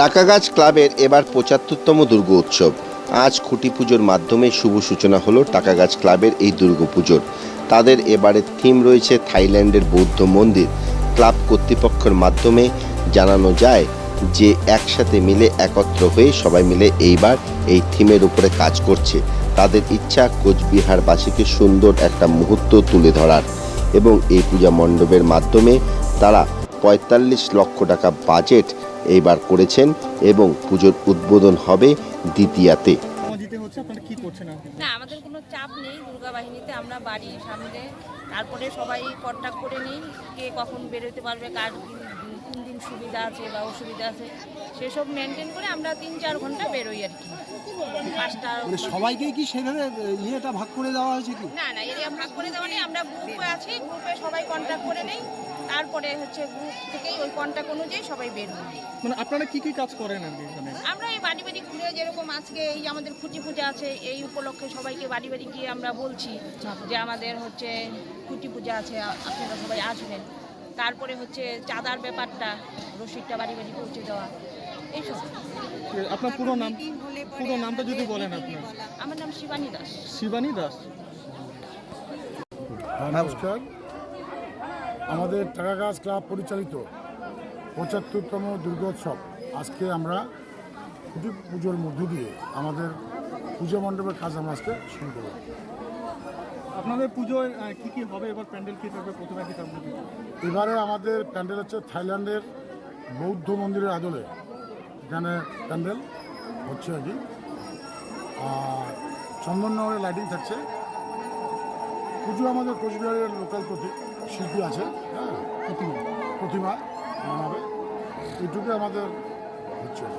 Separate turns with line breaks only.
টাকাগাছ ক্লাবের এবার পঁচাত্তরতম দুর্গা উৎসব। আজ খুঁটি পুজোর মাধ্যমে শুভ সূচনা হলো টাকাগাছ ক্লাবের এই দুর্গা পুজোর। তাদের এবারের থিম রয়েছে থাইল্যান্ডের বৌদ্ধ মন্দির। ক্লাব কর্তৃপক্ষের মাধ্যমে জানানো যায় যে একসাথে মিলে একত্র হয়ে সবাই মিলে এইবার এই থিমের উপরে কাজ করছে। তাদের ইচ্ছা কোচবিহারবাসীকে সুন্দর একটা মুহূর্ত তুলে ধরার। এবং এই পূজা মণ্ডপের মাধ্যমে তারা পঁয়তাল্লিশ লক্ষ টাকা বাজেট এইবার করেছেন এবং পুজোর উদ্বোধন হবে দ্বিতীয়াতে।
দিতে হচ্ছে আপনারা কি করছেন আপনি
না আমাদের কোনো চাপ নেই দুর্গা বাহিনীতে আমরা বাড়ির সামনে। তারপরে সবাই কন্ট্যাক্ট করে নিই কে কখন বেরোতে পারবে কার কি- কোন দিন সুবিধা আছে বা অসুবিধা আছে সেসব মেনটেন করে আমরা তিন চার ঘণ্টা বেরোই আর কি। পাঁচটা
মানে সবাইকেই কি সেভাবে ইয়েটা ভাগ করে দেওয়া হয়েছে কি?
না না এরিয়া ভাগ করে দেওয়া নেই আমরা গ্রুপে আছি গ্রুপে সবাই কন্ট্যাক্ট করে নেই তারপরে হচ্ছে গ্রুপ থেকেই ওই কন্ট্যাক্ট অনুযায়ী সবাই বের হই
মানে আপনারা কি কি কাজ করেন
আমরা এই বাড়ি বাড়ি ঘুরে যেরকম আজকে এই আমাদের খুঁটি পূজা আছে এই উপলক্ষে সবাইকে বাড়ি বাড়ি গিয়ে আমরা বলছি যে আমাদের হচ্ছে খুঁটি পূজা আছে আপনারা সবাই আসবেন। তারপরে হচ্ছে চাঁদার ব্যাপারটা রসিদটা বাড়ি বাড়ি পৌঁছে দেওয়া এইসব।
আপনার পুরো নাম পুরো নামটা যদি বলেন আপনার
আমার নাম শিবানী দাস।
শিবানী দাস?
হ্যাঁ, নমস্কার। আমাদের টাকাগাছ ক্লাব পরিচালিত পঁচাত্তরতম দুর্গোৎসব। আজকে আমরা পুজোর মধ্য দিয়ে আমাদের পুজো মণ্ডপের কাজ আমরা আজকে শুরু করব।
আপনাদের পুজোয় কি কি হবে? এবার প্যান্ডেল কি থাকবে? প্রথমে কি থাকবে?
এবারে আমাদের প্যান্ডেল হচ্ছে থাইল্যান্ডের বৌদ্ধ মন্দিরের আদলে। এখানে প্যান্ডেল হচ্ছে আর কি। আর চন্দননগরের লাইটিং থাকছে। পুজো আমাদের কোচবিহারের লোকাল প্রতি শিল্পী আছে হ্যাঁ? প্রতিমা। প্রতিমা বানাবে। এইটুকু আমাদের হচ্ছে।